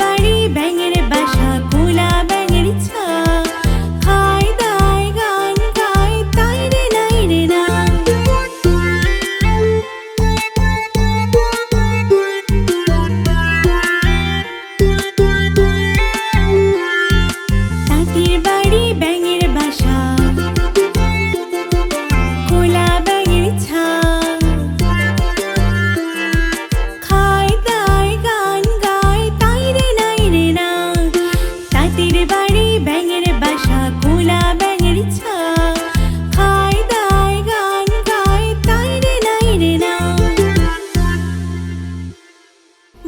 বাড়ি ব্যাঙের বাসা